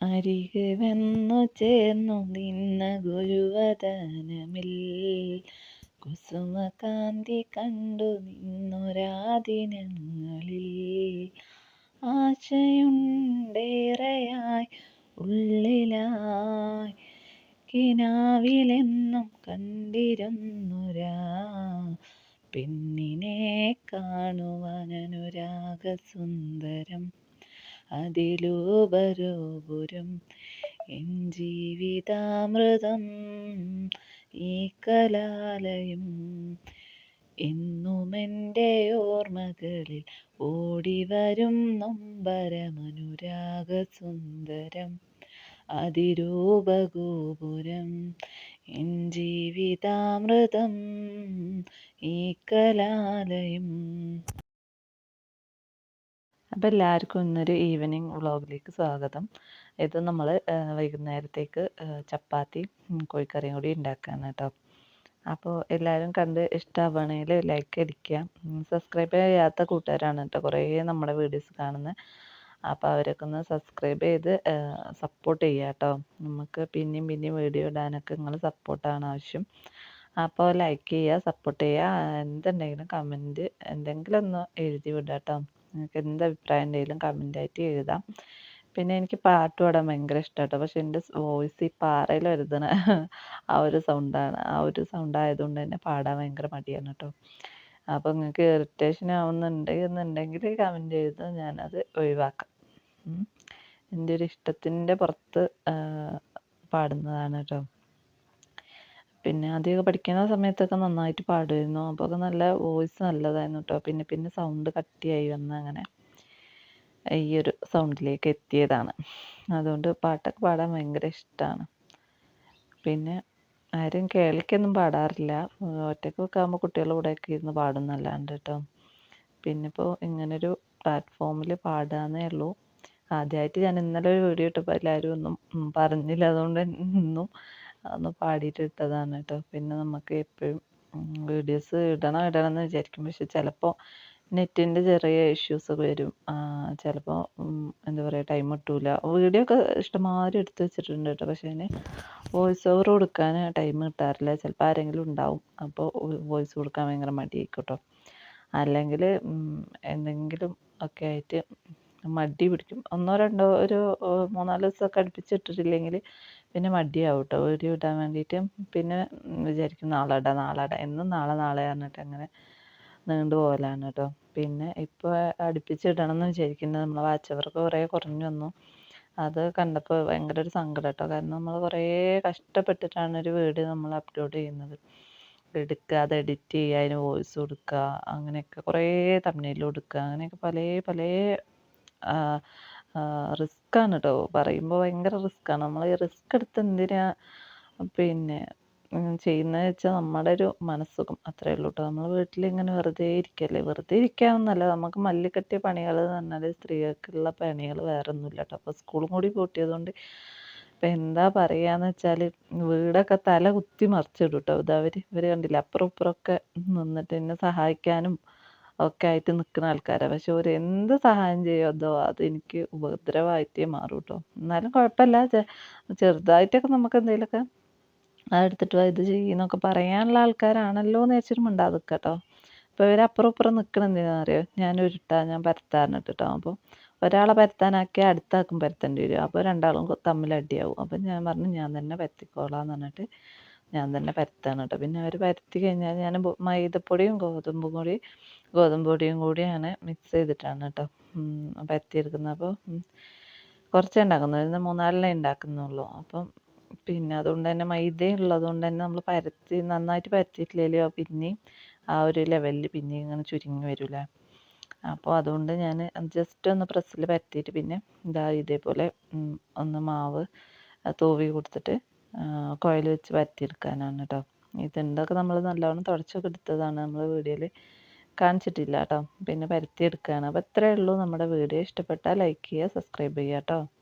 അരികെ വന്നു ചേർന്നു നിന്ന ഗുരുവദനമിൽ കുസുമകാന്തി കണ്ടു നിന്നൊരാദിനങ്ങളിൽ. ആശയുണ്ടേറെയായി ഉള്ളിലായി. കിനാവിലെന്നും കണ്ടിരുന്നൊരാ. പെണ്ണിനെ കാണുവാൻ അനുരാഗസുന്ദരം അതിലൂപരോപുരം എൻ ജീവിതാമൃതം ഈ കലാലയം. എന്നുമെന്റെ ഓർമ്മകളിൽ ഓടിവരും നൊമ്പരമനുരാഗസുന്ദരം അതിരൂപഗോപുരം എൻ ജീവിതാമൃതം ഈ കലാലയം. അപ്പോൾ എല്ലാവർക്കും ഇന്നൊരു ഈവനിങ് വ്ളോഗിലേക്ക് സ്വാഗതം. ഇത് നമ്മൾ വൈകുന്നേരത്തേക്ക് ചപ്പാത്തി കോഴിക്കറിയും കൂടി ഉണ്ടാക്കുകയാണ് കേട്ടോ. അപ്പോൾ എല്ലാവരും കണ്ട് ഇഷ്ടമാവുകയാണെങ്കിൽ ലൈക്ക് അടിക്കുക സബ്സ്ക്രൈബ് ചെയ്യാത്ത കൂട്ടുകാരാണ് കേട്ടോ കുറേ നമ്മുടെ വീഡിയോസ് കാണുന്നത് അപ്പോൾ അവരൊക്കെ ഒന്ന് സബ്സ്ക്രൈബ് ചെയ്ത് സപ്പോർട്ട് ചെയ്യുക കേട്ടോ. നമുക്ക് പിന്നെയും പിന്നെയും വീഡിയോ ഇടാനൊക്കെ നിങ്ങൾ സപ്പോർട്ടാണ് ആവശ്യം. അപ്പോൾ ലൈക്ക് ചെയ്യുക സപ്പോർട്ട് ചെയ്യുക എന്തുണ്ടെങ്കിലും കമന്റ് എന്തെങ്കിലും ഒന്ന് എഴുതി വിടാം കേട്ടോ. നിങ്ങൾക്ക് എന്ത് അഭിപ്രായം ഉണ്ടെങ്കിലും കമന്റായിട്ട് എഴുതാം. പിന്നെ എനിക്ക് പാട്ട് പാടാൻ ഭയങ്കര ഇഷ്ടമാണ് പക്ഷെ എന്റെ വോയിസ് ഈ പാറയിൽ വരുന്ന ആ ഒരു സൗണ്ടാണ് ആ ഒരു സൗണ്ട് ആയതുകൊണ്ട് തന്നെ പാടാൻ ഭയങ്കര മടിയാണ് കേട്ടോ അപ്പോൾ നിങ്ങൾക്ക് ഇറിറ്റേഷൻ ആവുന്നുണ്ട് എന്നുണ്ടെങ്കിൽ കമന്റ് ചെയ്ത് ഞാനത് ഒഴിവാക്കാം. എന്റെ ഒരു ഇഷ്ടത്തിന്റെ പുറത്ത് പാടുന്നതാണ് കേട്ടോ പിന്നെ ആദ്യമൊക്കെ പഠിക്കുന്ന സമയത്തൊക്കെ നന്നായിട്ട് പാടുമായിരുന്നു. അപ്പോൾ നല്ല വോയിസ് നല്ലതായിരുന്നു കേട്ടോ പിന്നെ പിന്നെ സൗണ്ട് കട്ടിയായി വന്ന് അങ്ങനെ ഈ ഒരു സൗണ്ടിലേക്ക് എത്തിയതാണ്. അതുകൊണ്ട് പാട്ടൊക്കെ പാടാൻ ഭയങ്കര ഇഷ്ടമാണ് പിന്നെ ആരും കേളിക്കൊന്നും പാടാറില്ല. ഒറ്റയ്ക്ക് ആകുമ്പോൾ കുട്ടികളുടെ കൂടെയൊക്കെ ഇരുന്ന് പാടുന്നല്ലാണ്ട് കേട്ടോ പിന്നെ ഇപ്പോൾ ഇങ്ങനൊരു പ്ലാറ്റ്ഫോമിൽ പാടാന്നേ ഉള്ളൂ. ആദ്യമായിട്ട് ഞാൻ ഇന്നലെ ഒരു വീഡിയോ ഇട്ടപ്പോൾ എല്ലാവരും ഒന്നും പറഞ്ഞില്ല. അതുകൊണ്ട് ഒന്നും ഒന്ന് പാടിയിട്ട് ഇട്ടതാണ് കേട്ടോ. പിന്നെ നമുക്ക് എപ്പോഴും വീഡിയോസ് ഇടണം ഇടണം എന്ന് വിചാരിക്കും. പക്ഷെ ചിലപ്പോൾ നെറ്റിന്റെ ചെറിയ ഇഷ്യൂസ് വരും. ചിലപ്പോൾ എന്താ പറയുക ടൈം കിട്ടൂല. വീഡിയോ ഒക്കെ ഇഷ്ടമാതിരി എടുത്ത് വെച്ചിട്ടുണ്ട് കേട്ടോ. പക്ഷേ അതിന് വോയിസ് ഓവർ കൊടുക്കാൻ ടൈം കിട്ടാറില്ല. ചിലപ്പോൾ ആരെങ്കിലും ഉണ്ടാവും. അപ്പോൾ വോയിസ് കൊടുക്കാൻ ഭയങ്കര മടിയായിരിക്കും കേട്ടോ. അല്ലെങ്കിൽ എന്തെങ്കിലും ഒക്കെ ആയിട്ട് മടി പിടിക്കും. ഒന്നോ രണ്ടോ ഒരു മൂന്നാൽ ദിവസമൊക്കെ അടുപ്പിച്ചിട്ടിട്ടില്ലെങ്കിൽ പിന്നെ മടിയാവും കേട്ടോ വീഡിയോ ഇടാൻ വേണ്ടിയിട്ട് പിന്നെ വിചാരിക്കും നാളെ ഇടാം നാളെ ഇടാം എന്നും നാളെ നാളെ പറഞ്ഞിട്ട് അങ്ങനെ നീണ്ടു പോകലാണ് കേട്ടോ പിന്നെ ഇപ്പോൾ അടുപ്പിച്ചിടണം എന്ന് വിചാരിക്കുന്നത് നമ്മളെ വാച്ച് കുറേ കുറഞ്ഞു വന്നു. അത് കണ്ടപ്പോൾ ഭയങ്കര ഒരു സങ്കടം കേട്ടോ കാരണം നമ്മൾ കുറേ കഷ്ടപ്പെട്ടിട്ടാണ് ഒരു വീഡിയോ നമ്മൾ അപ്ലോഡ് ചെയ്യുന്നത്. എടുക്കുക അത് എഡിറ്റ് ചെയ്യുക അതിന് വോയിസ് കൊടുക്കുക അങ്ങനെയൊക്കെ കുറേ തമിഴിൽ കൊടുക്കുക അങ്ങനെയൊക്കെ പല പല റിസ്ക്കാണ് കേട്ടോ പറയുമ്പോൾ ഭയങ്കര റിസ്ക്കാണ്. നമ്മൾ ഈ റിസ്ക് എടുത്ത് എന്തിനാ പിന്നെ ചെയ്യുന്നത് വെച്ചാൽ നമ്മുടെ ഒരു മനസ്സുഖം അത്രേ ഉള്ളൂ കേട്ടോ നമ്മൾ വീട്ടിൽ വീട്ടിലിങ്ങനെ വെറുതെ ഇരിക്കല്ലേ? വെറുതെ ഇരിക്കാമെന്നല്ല നമുക്ക് മല്ലിക്കെട്ടിയ പണികൾ എന്ന് പറഞ്ഞാൽ സ്ത്രീകൾക്കുള്ള പണികൾ വേറെ ഒന്നുമില്ല കേട്ടോ അപ്പോൾ സ്കൂളും കൂടി പൂട്ടിയതുകൊണ്ട് ഇപ്പം എന്താ പറയുകയെന്ന് വെച്ചാൽ വീടൊക്കെ തല കുത്തി മറിച്ചിടും കേട്ടോ ഇതവർ ഇവർ കണ്ടില്ല? അപ്പുറം ഇപ്പുറമൊക്കെ നിന്നിട്ട് എന്നെ സഹായിക്കാനും ഒക്കെ ആയിട്ട് നിൽക്കുന്ന ആൾക്കാരാണ് പക്ഷെ ഒരു എന്ത് സഹായം ചെയ്യുമോ അത് എനിക്ക് ഉപദ്രവമായിട്ടേ മാറും കേട്ടോ എന്നാലും കുഴപ്പമില്ല. ചെറുതായിട്ടൊക്കെ നമുക്ക് എന്തെങ്കിലുമൊക്കെ എടുത്തിട്ട് വാ ഇത് ചെയ്യുന്നൊക്കെ പറയാനുള്ള ആൾക്കാരാണല്ലോ എന്ന് വെച്ചിട്ട് മിണ്ടാതെ കേട്ടോ അപ്പോൾ ഇവർ അപ്പുറം ഇപ്പുറം നിൽക്കണെന്തിനാണെന്ന് അറിയോ? ഞാൻ ഉരുട്ടാ ഞാൻ പരത്താറിനിട്ട് കേട്ടോ അപ്പോൾ ഒരാളെ പരത്താനാക്കി അടുത്താക്കും പരത്തേണ്ടി വരും. അപ്പോൾ രണ്ടാളും തമ്മിൽ അടിയാവും. അപ്പം ഞാൻ പറഞ്ഞു ഞാൻ തന്നെ പരത്തിക്കോളാം എന്ന് പറഞ്ഞിട്ട് ഞാൻ തന്നെ പരത്താണ് കേട്ടോ. പിന്നെ അവർ പരത്തി കഴിഞ്ഞാൽ ഞാൻ മൈദപ്പൊടിയും ഗോതമ്പ് പൊടി ഗോതമ്പ് പൊടിയും കൂടിയാണ് മിക്സ് ചെയ്തിട്ടാണ് കേട്ടോ പരത്തിയെടുക്കുന്നത്. അപ്പോൾ കുറച്ചേ ഉണ്ടാക്കുന്നുള്ളൂ. മൂന്നാലെണ്ണേ ഉണ്ടാക്കുന്നുള്ളൂ. അപ്പം പിന്നെ അതുകൊണ്ട് തന്നെ മൈദ ഉള്ളത് കൊണ്ട് തന്നെ നമ്മൾ പരത്തി നന്നായിട്ട് പരത്തിയിട്ടില്ലെങ്കിൽ പിന്നെയും ആ ഒരു ലെവലിൽ പിന്നെയും ഇങ്ങനെ ചുരുങ്ങി വരില്ല അപ്പോൾ അതുകൊണ്ട് ഞാൻ ജസ്റ്റ് ഒന്ന് പ്രസ്സിൽ പരത്തിയിട്ട് പിന്നെ ഇതാ ഇതേപോലെ ഒന്ന് മാവ് തൂവി കൊടുത്തിട്ട് കുഴൽ വെച്ച് പരത്തിയെടുക്കാനാണ് കേട്ടോ എന്തൊക്കെ നമ്മൾ നല്ലവണ്ണം തുടച്ചൊക്കെ എടുത്തതാണ് നമ്മൾ വീഡിയോയിൽ കാണിച്ചിട്ടില്ല കേട്ടോ പിന്നെ പരത്തിയെടുക്കുകയാണ് അപ്പോൾ ഇത്രയേ ഉള്ളൂ നമ്മുടെ വീഡിയോ. ഇഷ്ടപ്പെട്ടാൽ ലൈക്ക് ചെയ്യുക സബ്സ്ക്രൈബ് ചെയ്യുക കേട്ടോ